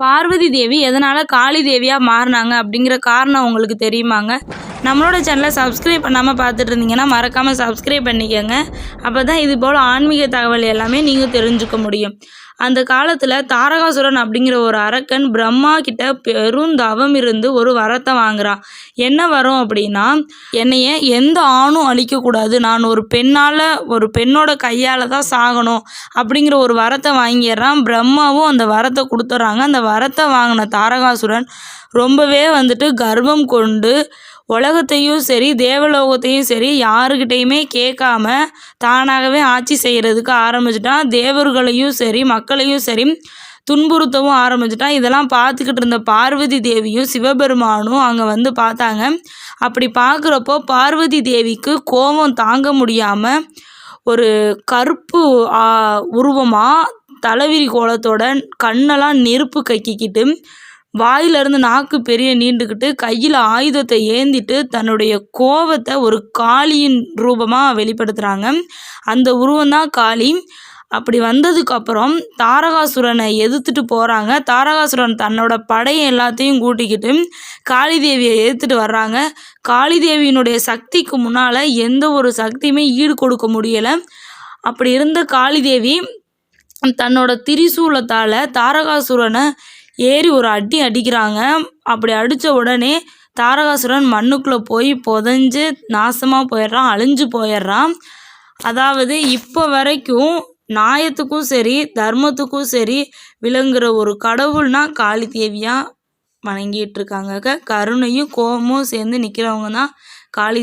பார்வதி தேவி எதனால் காளி தேவியாக மாறினாங்க அப்படிங்கிற காரணம் உங்களுக்கு தெரியுமாங்க? நம்மளோட சேனலை சப்ஸ்கிரைப் பண்ணாமல் பார்த்துட்டு இருந்தீங்கன்னா மறக்காமல் சப்ஸ்கிரைப் பண்ணிக்கோங்க. அப்போ தான் இது போல் ஆன்மீக தகவல் எல்லாமே நீங்கள் தெரிஞ்சுக்க முடியும். அந்த காலத்தில் தாரகாசுரன் அப்படிங்கிற ஒரு அரக்கன் பிரம்மா கிட்ட பெரும் தவம் இருந்து ஒரு வரத்தை வாங்குறான். என்ன வரும் அப்படின்னா என்னைய எந்த ஆணும் அழிக்கக்கூடாது நான் ஒரு பெண்ணால் ஒரு பெண்ணோட கையால் தான் சாகணும் அப்படிங்கிற ஒரு வரத்தை வாங்கிடுறான். பிரம்மாவும் அந்த வரத்தை கொடுத்துட்றாங்க. அந்த வரத்தை வாங்கின தாரகாசுரன் ரொம்பவே வந்துட்டு கர்வம் கொண்டு உலகத்தையும் சரி தேவலோகத்தையும் சரி யாருக்கிட்டையுமே கேட்காம தானாகவே ஆட்சி செய்கிறதுக்கு ஆரம்பிச்சிட்டான். தேவர்களையும் சரி மக்களையும் சரி துன்புறுத்தவும் ஆரம்பிச்சிட்டான். இதெல்லாம் பார்த்துக்கிட்டு இருந்த பார்வதி தேவியும் சிவபெருமானும் அங்கே வந்து பார்த்தாங்க. அப்படி பார்க்குறப்போ பார்வதி தேவிக்கு கோபம் தாங்க முடியாமல் ஒரு கருப்பு உருவமாக தலைவிரி கோலத்தோட கண்ணெல்லாம் நெருப்பு கக்கிக்கிட்டு வாயிலிருந்து நாக்கு பெரிய நீண்டுக்கிட்டு கையில் ஆயுதத்தை ஏந்திட்டு தன்னுடைய கோபத்தை ஒரு காளியின் ரூபமாக வெளிப்படுத்துகிறாங்க அந்த உருவந்தான் காளி. அப்படி வந்ததுக்கப்புறம் தாரகாசுரனை எதிர்த்துட்டு போகிறாங்க தாரகாசுரன் தன்னோட படையை எல்லாத்தையும் கூட்டிக்கிட்டு காளி தேவியை எதிர்த்துட்டு வர்றாங்க. காளி தேவியினுடைய சக்திக்கு முன்னால் எந்த ஒரு சக்தியுமே ஈடு கொடுக்க முடியலை. அப்படி இருந்த காளி தேவி தன்னோட திரிசூலத்தால் தாரகாசுரனை ஏறி ஒரு அடி அடிக்கிறாங்க. அப்படி அடித்த உடனே தாரகாசுரன் மண்ணுக்குள்ளே போய் புதஞ்சு நாசமாக போயிடுறான் அழிஞ்சு போயிடுறான். அதாவது இப்போ வரைக்கும் நியாயத்துக்கும் சரி தர்மத்துக்கும் சரி விளங்குற ஒரு கடவுள்னா காளி தேவியாக வணங்கிட்டு இருக்காங்க. கருணையும் கோபமும் சேர்ந்து நிற்கிறவங்க தான் காளி